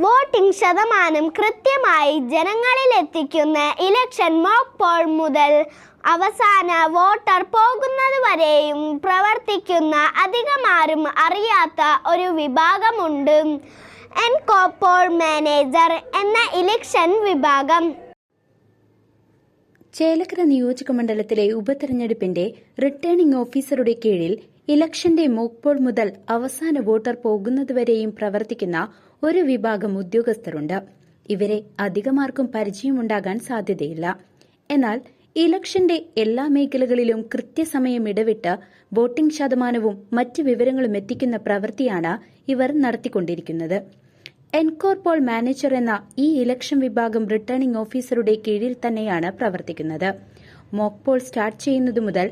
Voting ശതമാനം കൃത്യമായി ജനങ്ങളിൽ എത്തിക്കുന്ന ഇലക്ഷൻ മോക്ക് പോൾ മുതൽ അവസാന വോട്ടർ പോകുന്നതുവരെയും പ്രവർത്തിക്കുന്ന അധികമാരും അറിയാത്ത ഒരു വിഭാഗമുണ്ട്. എൻ പോൾ മാനേജർ എന്ന ഇലക്ഷൻ വിഭാഗം. ചേലക്കര നിയോജക മണ്ഡലത്തിലെ ഉപതെരഞ്ഞെടുപ്പിന്റെ റിട്ടേണിംഗ് ഓഫീസറുടെ കീഴിൽ ഇലക്ഷന്റെ മോക്പോൾ മുതൽ അവസാന വോട്ടർ പോകുന്നതുവരെയും പ്രവർത്തിക്കുന്ന ഒരു വിഭാഗം ഉദ്യോഗസ്ഥരുണ്ട്. ഇവരെ അധികമാർക്കും പരിചയമുണ്ടാകാൻ സാധ്യതയില്ല. എന്നാൽ ഇലക്ഷന്റെ എല്ലാ മേഖലകളിലും കൃത്യസമയം ഇടവിട്ട് വോട്ടിംഗ് ശതമാനവും മറ്റ് വിവരങ്ങളും എത്തിക്കുന്ന പ്രവൃത്തിയാണ് ഇവർ നടത്തിക്കൊണ്ടിരിക്കുന്നത്. എൻകോർപോൾ മാനേജർ എന്ന ഈ ഇലക്ഷൻ വിഭാഗം റിട്ടേണിംഗ് ഓഫീസറുടെ കീഴിൽ തന്നെയാണ് പ്രവർത്തിക്കുന്നത്. മോക്പോൾ സ്റ്റാർട്ട് ചെയ്യുന്നതു മുതൽ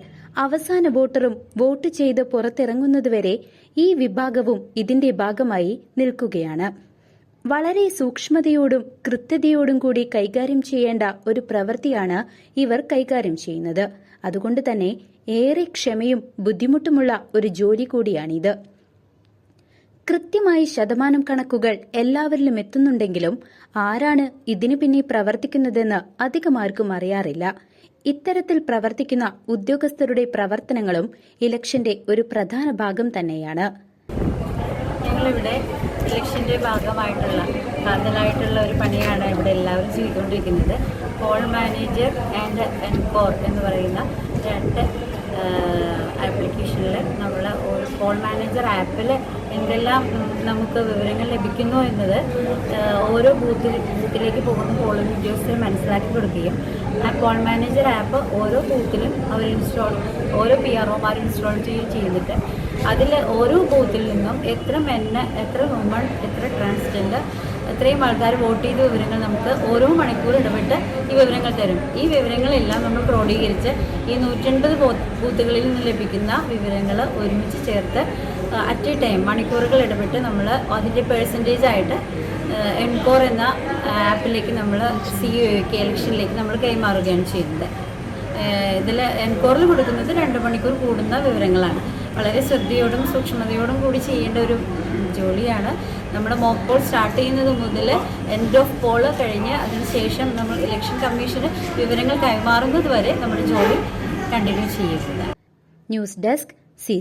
അവസാന വോട്ടറും വോട്ട് ചെയ്ത് പുറത്തിറങ്ങുന്നതുവരെ ഈ വിഭാഗവും ഇതിന്റെ ഭാഗമായി നിൽക്കുകയാണ്. വളരെ സൂക്ഷ്മതയോടും കൃത്യതയോടും കൂടി കൈകാര്യം ചെയ്യേണ്ട ഒരു പ്രവൃത്തിയാണ് ഇവർ കൈകാര്യം ചെയ്യുന്നത്. അതുകൊണ്ട് തന്നെ ഏറെ ക്ഷമയും ബുദ്ധിമുട്ടുമുള്ള ഒരു ജോലി കൂടിയാണിത്. കൃത്യമായി ശതമാനം കണക്കുകൾ എല്ലാവരിലും എത്തുന്നുണ്ടെങ്കിലും ആരാണ് ഇതിനു പിന്നെ പ്രവർത്തിക്കുന്നതെന്ന് അധികമാർക്കും അറിയാറില്ല. ഇത്തരത്തിൽ പ്രവർത്തിക്കുന്ന ഉദ്യോഗസ്ഥരുടെ പ്രവർത്തനങ്ങളും ഇലക്ഷന്റെ ഒരു പ്രധാന ഭാഗം തന്നെയാണ്. ഞങ്ങളിവിടെ ഇലക്ഷന്റെ ഭാഗമായിട്ടുള്ള കാതലായിട്ടുള്ള ഒരു പണിയാണ് ഇവിടെ എല്ലാവരും ചെയ്തുകൊണ്ടിരിക്കുന്നത്. പോൾ മാനേജർ ആൻഡ് എൻകോർ എന്ന് പറയുന്ന രണ്ട് ആപ്ലിക്കേഷനിൽ നമ്മൾ കോൾ മാനേജർ ആപ്പിൽ എന്തെല്ലാം നമുക്ക് വിവരങ്ങൾ ലഭിക്കുന്നു എന്നത് ഓരോ ബൂത്തിൽ ബൂത്തിലേക്ക് പോകുന്ന പോളിംഗ് ഉദ്യോഗസ്ഥരെ മനസ്സിലാക്കി കൊടുക്കുകയും ആ കോൾ മാനേജർ ആപ്പ് ഓരോ ബൂത്തിലും അവർ ഇൻസ്റ്റാൾ ഓരോ പി ആർ ഒമാർ ഇൻസ്റ്റാൾ ചെയ്യുകയും ചെയ്തിട്ട് അതിൽ ഓരോ ബൂത്തിൽ നിന്നും എത്ര മെന്ന് എത്ര വുമൺ എത്ര ട്രാൻസ്ജെൻഡർ എത്രയും ആൾക്കാർ വോട്ട് ചെയ്ത വിവരങ്ങൾ നമുക്ക് ഓരോ മണിക്കൂർ ഇടപെട്ട് ഈ വിവരങ്ങൾ തരും. ഈ വിവരങ്ങളെല്ലാം നമ്മൾ ക്രോഡീകരിച്ച് ഈ നൂറ്റൻപത് ബൂത്തുകളിൽ നിന്ന് ലഭിക്കുന്ന വിവരങ്ങൾ ഒരുമിച്ച് ചേർത്ത് അറ്റ് എ ടൈം മണിക്കൂറുകൾ ഇടപെട്ട് നമ്മൾ അതിന്റെ പേഴ്സന്റേജ് ആയിട്ട് എൻകോർ എന്ന ആപ്പിലേക്ക് നമ്മൾ സി ഒക്ക് ഇലക്ഷനിലേക്ക് നമ്മൾ കൈമാറുകയാണ് ചെയ്യുന്നത്. ഇതിൽ എൻകോറിൽ കൊടുക്കുന്നത് രണ്ട് മണിക്കൂർ കൂടുന്ന വിവരങ്ങളാണ്. വളരെ ശ്രദ്ധയോടും സൂക്ഷ്മതയോടും കൂടി ചെയ്യേണ്ട ഒരു ജോലിയാണ്. നമ്മുടെ മോക്ക് പോൾ സ്റ്റാർട്ട് ചെയ്യുന്നത് മുതൽ എൻഡ് ഓഫ് പോൾ കഴിഞ്ഞ് അതിനുശേഷം നമ്മൾ ഇലക്ഷൻ കമ്മീഷന് വിവരങ്ങൾ കൈമാറുന്നത് വരെ നമ്മുടെ ജോലി കണ്ടിന്യൂ ചെയ്യുന്നത്. News desk C